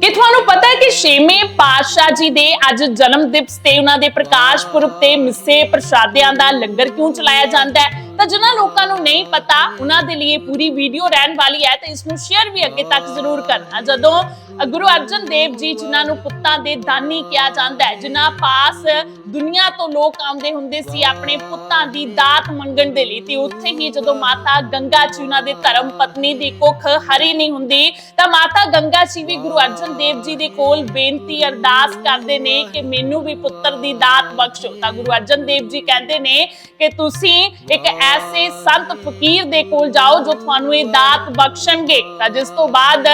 ਕਿ ਤੁਹਾਨੂੰ ਪਤਾ ਹੈ ਕਿ ਛੇਵੇਂ ਪਾਤਸ਼ਾਹ ਜੀ ਦੇ ਅੱਜ ਜਨਮ ਦਿਵਸ ਤੇ ਉਹਨਾਂ ਦੇ ਪ੍ਰਕਾਸ਼ ਪੁਰਬ ਤੇ ਮਿੱਸੇ ਪ੍ਰਸ਼ਾਦਿਆਂ ਦਾ ਲੰਗਰ ਕਿਉਂ ਚਲਾਇਆ ਜਾਂਦਾ ਹੈ? ਤਾਂ ਜਿਨ੍ਹਾਂ ਲੋਕਾਂ ਨੂੰ ਨਹੀਂ ਪਤਾ, ਉਹਨਾਂ ਦੇ ਲਈ ਪੂਰੀ ਵੀਡੀਓ ਰਹਿਣ ਵਾਲੀ ਹੈ ਤੇ ਇਸ ਨੂੰ ਸ਼ੇਅਰ ਵੀ ਅੱਗੇ ਤੱਕ ਜ਼ਰੂਰ ਕਰਨਾ। ਜਦੋਂ ਗੁਰੂ ਅਰਜਨ ਦੇਵ ਜੀ, ਜਿਨ੍ਹਾਂ ਨੂੰ ਪੁੱਤਾਂ ਦੇ ਦਾਨੀ ਕਿਹਾ ਜਾਂਦਾ ਹੈ, ਜਿਨ੍ਹਾਂ ਪਾਸ ਦੁਨੀਆ ਤੋਂ ਲੋਕ ਆਉਂਦੇ ਹੁੰਦੇ ਸੀ ਆਪਣੇ ਪੁੱਤਾਂ ਦੀ ਦਾਤ ਮੰਗਣ ਦੇ ਲਈ ਤੇ ਉੱਥੇ ਹੀ ਜਦੋਂ ਮਾਤਾ ਗੰਗਾ ਜੀ ਉਹਨਾਂ ਦੇ ਧਰਮ ਪਤਨੀ ਦੀ ਕੁੱਖ ਹਰੀ ਨਹੀਂ ਹੁੰਦੀ, ਤਾਂ ਮਾਤਾ ਗੰਗਾ ਜੀ ਵੀ ਗੁਰੂ ਅਰਜਨ ਦੇਵ ਜੀ ਦੇ ਕੋਲ ਬੇਨਤੀ ਅਰਦਾਸ ਕਰਦੇ ਨੇ ਕਿ ਮੈਨੂੰ ਵੀ ਪੁੱਤਰ ਦੀ ਦਾਤ ਬਖਸ਼ੋ। ਤਾਂ ਗੁਰੂ ਅਰਜਨ ਦੇਵ ਜੀ ਕਹਿੰਦੇ ਨੇ ਕਿ ਤੁਸੀਂ ਇੱਕ ਐਸੇ ਸੰਤ ਫਕੀਰ ਦੇ ਕੋਲ ਜਾਓ ਜੋ ਤੁਹਾਨੂੰ ਇਹ ਦਾਤ ਬਖਸ਼ਣਗੇ। ਤਾਂ ਜਿਸ ਤੋਂ ਬਾਅਦ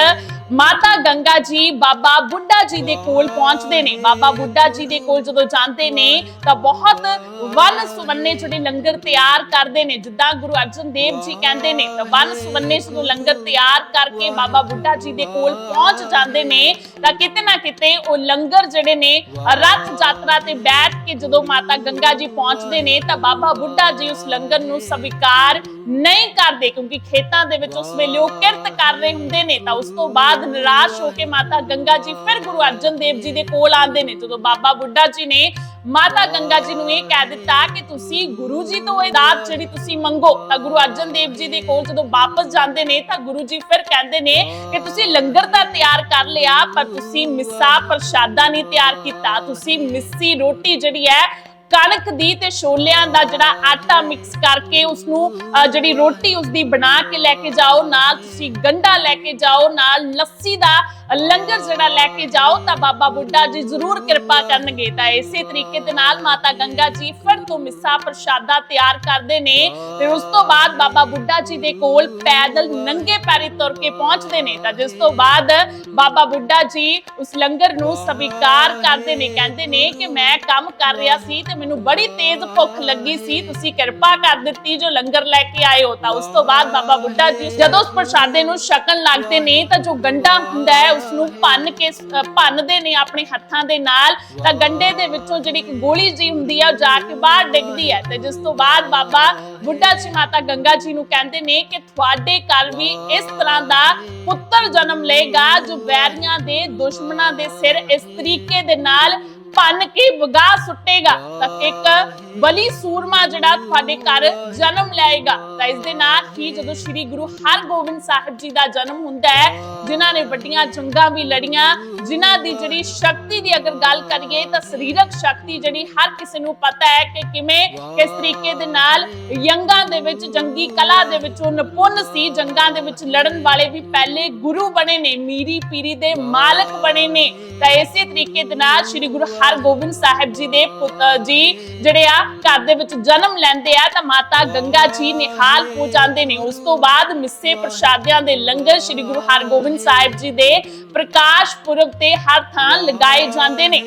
ਮਾਤਾ ਗੰਗਾ ਜੀ, ਬਾਬਾ ਬੁੱਢਾ ਜੀ ਦੇ ਕੋਲ ਪਹੁੰਚਦੇ ਨੇ। ਬਾਬਾ ਬੁੱਢਾ ਜੀ ਦੇ ਕੋਲ ਜਦੋਂ ਜਾਂਦੇ ਨੇ, ਤਾਂ ਬਹੁਤ ਵਨ ਸੁਵੰਨੇ ਜਿਹੜੇ ਲੰਗਰ ਤਿਆਰ ਕਰਦੇ ਨੇ। ਜਿੱਦਾਂ ਗੁਰੂ ਅਰਜਨ ਦੇਵ ਜੀ ਕਹਿੰਦੇ ਨੇ, ਤਾਂ ਵਨ ਸੁਵੰਨੇ ਜਦੋਂ ਲੰਗਰ ਤਿਆਰ ਕਰਕੇ ਬਾਬਾ ਬੁੱਢਾ ਜੀ ਦੇ ਕੋਲ ਪਹੁੰਚ ਜਾਂਦੇ ਨੇ, ਤਾਂ ਕਿਤੇ ਨਾ ਕਿਤੇ ਉਹ ਲੰਗਰ ਜਿਹੜੇ ਨੇ, ਰਥ ਯਾਤਰਾ ਤੇ ਬੈਠ ਕੇ ਜਦੋਂ ਮਾਤਾ ਗੰਗਾ ਜੀ ਪਹੁੰਚਦੇ ਨੇ, ਤਾਂ ਬਾਬਾ ਬੁੱਢਾ ਜੀ ਉਸ ਲੰਗਰ ਨੂੰ ਸਵੀਕਾਰ ਨਹੀਂ ਕਰਦੇ, ਕਿਉਂਕਿ ਖੇਤਾਂ ਦੇ ਵਿੱਚ ਉਸ ਵੇਲੇ ਉਹ ਕਿਰਤ ਕਰ ਰਹੇ ਹੁੰਦੇ ਨੇ। ਤਾਂ ਉਸ ਤੋਂ ਬਾਅਦ ਨਿਰਾਸ਼ ਹੋ ਕੇ ਮਾਤਾ ਗੰਗਾ ਜੀ ਫਿਰ ਗੁਰੂ ਅਰਜਨ ਦੇਵ ਜੀ ਦੇ ਕੋਲ ਆਉਂਦੇ ਨੇ। ਜਦੋਂ ਬਾਬਾ ਬੁੱਢਾ ਜੀ ਨੇ ਮਾਤਾ ਗੰਗਾ ਜੀ ਨੂੰ ਇਹ ਕਹਿ ਦਿੱਤਾ ਕਿ ਤੁਸੀਂ ਗੁਰੂ ਜੀ ਤੋਂ ਇਹ ਦਾਤ ਜਿਹੜੀ ਤੁਸੀਂ ਮੰਗੋ, ਤਾਂ ਗੁਰੂ ਅਰਜਨ ਦੇਵ ਜੀ ਦੇ ਕੋਲ ਜਦੋਂ ਵਾਪਸ ਜਾਂਦੇ ਨੇ, ਤਾਂ ਗੁਰੂ ਜੀ ਫਿਰ ਕਹਿੰਦੇ ਨੇ ਕਿ ਤੁਸੀਂ ਲੰਗਰ ਤਾਂ ਤਿਆਰ ਕਰ ਲਿਆ, ਪਰ ਤੁਸੀਂ ਮਿੱਸਾ ਪ੍ਰਸ਼ਾਦਾ ਨਹੀਂ ਤਿਆਰ ਕੀਤਾ। ਤੁਸੀਂ ਮਿੱਸੀ ਰੋਟੀ ਜਿਹੜੀ ਹੈ ਕਣਕ ਦੀ ਤੇ ਛੋਲਿਆਂ ਦਾ ਜਿਹੜਾ ਆਟਾ ਮਿਕਸ ਕਰਕੇ ਉਸ ਨੂੰ ਜਿਹੜੀ ਰੋਟੀ ਉਸ ਦੀ ਬਣਾ ਕੇ ਲੈ ਕੇ ਜਾਓ, ਨਾਲ ਤੁਸੀਂ ਗੰਡਾ ਲੈ ਕੇ ਜਾਓ, ਨਾਲ ਲੱਸੀ ਦਾ ਲੰਗਰ ਜਿਹੜਾ ਲੈ ਕੇ ਜਾਓ, ਤਾਂ ਬਾਬਾ ਬੁੱਢਾ ਜੀ ਜ਼ਰੂਰ ਕਿਰਪਾ ਕਰਨਗੇ। ਤਾਂ ਇਸੇ ਤਰੀਕੇ ਦੇ ਨਾਲ ਮਾਤਾ ਗੰਗਾ ਜੀ ਫਿਰ ਤੋਂ ਮਿੱਸਾ ਪ੍ਰਸ਼ਾਦਾ ਤਿਆਰ ਕਰਦੇ ਨੇ ਤੇ ਉਸ ਤੋਂ ਬਾਅਦ ਬਾਬਾ ਬੁੱਢਾ ਜੀ ਦੇ ਕੋਲ ਪੈਦਲ ਨੰਗੇ ਪੈਰੀ ਤੁਰ ਕੇ ਪਹੁੰਚਦੇ ਨੇ। ਤਾਂ ਜਿਸ ਤੋਂ ਬਾਅਦ ਬਾਬਾ ਬੁੱਢਾ ਜੀ ਉਸ ਲੰਗਰ ਨੂੰ ਸਵੀਕਾਰ ਕਰਦੇ ਨੇ, ਕਹਿੰਦੇ ਨੇ ਕਿ ਮੈਂ ਕੰਮ ਕਰ ਰਿਹਾ ਸੀ ਤੇ ਮੈਨੂੰ ਬੜੀ ਤੇਜ਼ ਭੁੱਖ ਲੱਗੀ ਸੀ, ਤੁਸੀਂ ਕਿਰਪਾ ਕਰ ਦਿੱਤੀ ਜੋ ਲੰਗਰ ਲੈ ਕੇ ਆਏ ਹੋ। ਤਾਂ ਉਸ ਤੋਂ ਬਾਅਦ ਬਾਬਾ ਬੁੱਢਾ ਜੀ, ਜਦੋਂ ਉਸ ਪ੍ਰਸ਼ਾਦੇ ਨੂੰ ਛਕਣ ਲੱਗਦੇ ਨੇ, ਤਾਂ ਜੋ ਗੰਡਾ ਹੁੰਦਾ ਹੈ ਉਸ ਨੂੰ ਭੰਨ ਕੇ ਭੰਨਦੇ ਨੇ ਆਪਣੇ ਹੱਥਾਂ ਦੇ ਨਾਲ। ਤਾਂ ਗੰਡੇ ਦੇ ਵਿੱਚੋਂ ਜਿਹੜੀ ਇੱਕ ਗੋਲੀ ਜੀ ਹੁੰਦੀ ਹੈ ਜਾ ਕੇ ਬਾਹਰ ਡਿੱਗਦੀ ਹੈ। ਤੇ ਜਿਸ ਤੋਂ ਬਾਅਦ ਬਾਬਾ ਬੁੱਢਾ ਜੀ ਮਾਤਾ ਗੰਗਾ ਜੀ ਨੂੰ ਕਹਿੰਦੇ ਨੇ ਕਿ ਤੁਹਾਡੇ ਘਰ ਵੀ ਇਸ ਤਰ੍ਹਾਂ ਦਾ ਪੁੱਤਰ ਜਨਮ ਲਏਗਾ, ਜੋ ਵੈਰੀਆਂ ਦੇ ਦੁਸ਼ਮਣਾਂ ਦੇ ਸਿਰ ਇਸ ਤਰੀਕੇ ਦੇ ਨਾਲ ਭੰਨ ਕੇ ਵਗਾ ਸੁੱਟੇਗਾ? ਤਾਂ ਇੱਕ ਬਲੀ ਸੂਰਮਾ ਜਿਹੜਾ ਤੁਹਾਡੇ ਘਰ ਜਨਮ ਲਏਗਾ। ਤਾਂ ਇਸ ਦੇ ਨਾਲ ਹੀ ਜਦੋਂ ਸ੍ਰੀ ਗੁਰੂ ਹਰਗੋਬਿੰਦ ਸਾਹਿਬ ਜੀ ਦਾ ਜਨਮ ਹੁੰਦਾ ਹੈ, ਜਿਨ੍ਹਾਂ ਨੇ ਵੱਡੀਆਂ ਜੰਗਾਂ ਵੀ ਲੜੀਆਂ, ਜਿਨ੍ਹਾਂ ਦੀ ਜਿਹੜੀ ਸ਼ਕਤੀ ਦੀ ਅਗਰ ਗੱਲ ਕਰੀਏ ਤਾਂ ਸਰੀਰਕ ਸ਼ਕਤੀ ਜਿਹੜੀ ਹਰ ਕਿਸੇ ਨੂੰ ਪਤਾ ਹੈ ਕਿ ਕਿਵੇਂ, ਕਿਸ ਤਰੀਕੇ ਦੇ ਨਾਲ ਯੰਗਾਂ ਦੇ ਵਿੱਚ, ਜੰਗੀ ਕਲਾ ਦੇ ਵਿੱਚ ਉਹ ਨਿਪੁੰਨ ਸੀ। ਜੰਗਾਂ ਦੇ ਵਿੱਚ ਲੜਨ ਵਾਲੇ ਵੀ ਪਹਿਲੇ ਗੁਰੂ ਬਣੇ ਨੇ, ਮੀਰੀ ਪੀਰੀ ਦੇ ਮਾਲਕ ਬਣੇ ਨੇ। ਤਾਂ ਇਸੇ ਤਰੀਕੇ ਦੇ ਨਾਲ ਸ੍ਰੀ ਗੁਰੂ ਹਰਗੋਬਿੰਦ ਸਾਹਿਬ ਜੀ ਦੇ ਪੁੱਤਰ ਜੀ ਜਿਹੜੇ ਆ ਘਰ ਦੇ ਵਿੱਚ ਜਨਮ ਲੈਂਦੇ ਆ, ਤਾਂ ਮਾਤਾ ਗੰਗਾ ਜੀ ਨਿਹਾਲ ਹੋ ਜਾਂਦੇ ਨੇ। ਉਸ ਤੋਂ ਬਾਅਦ ਮਿੱਸੇ ਪ੍ਰਸ਼ਾਦਿਆਂ ਦੇ ਲੰਗਰ ਸ੍ਰੀ ਗੁਰੂ ਹਰਗੋਬਿੰਦ ਸਾਹਿਬ ਜੀ ਦੇ ਪ੍ਰਕਾਸ਼ ਪੁਰਬ ਤੇ ਹਰ ਥਾਂ ਲਗਾਏ ਜਾਂਦੇ ਨੇ।